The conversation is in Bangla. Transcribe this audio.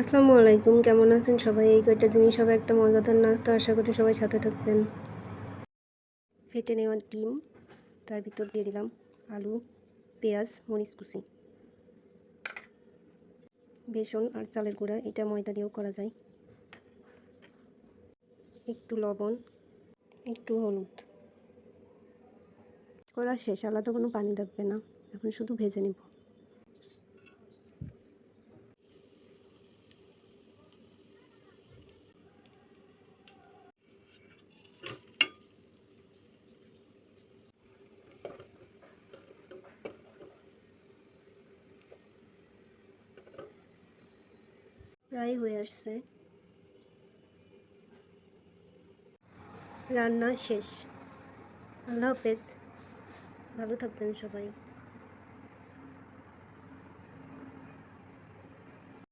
আসসালামু আলাইকুম, কেমন আছেন সবাই? এই কয়টা জিনিস সবাই একটা মজাদার নাস্তা আশা করি সবাই সাথে থাকবেন। ফেটে নেওয়া ডিম, তার ভিতর দিয়ে দিলাম আলু, পেঁয়াজ, মরিচ কুচি। বেসন আর চালের গুঁড়া, এটা ময়দা দিয়েও করা যায়। একটু লবণ, একটু হলুদ। করা শেষ, আলাদা কোনো পানি লাগবে না। এখন শুধু ভেজে নেব। প্রায় হয়ে আসছে। রান্না শেষ। আল্লাহ হাফেজ। ভালো থাকবেন সবাই।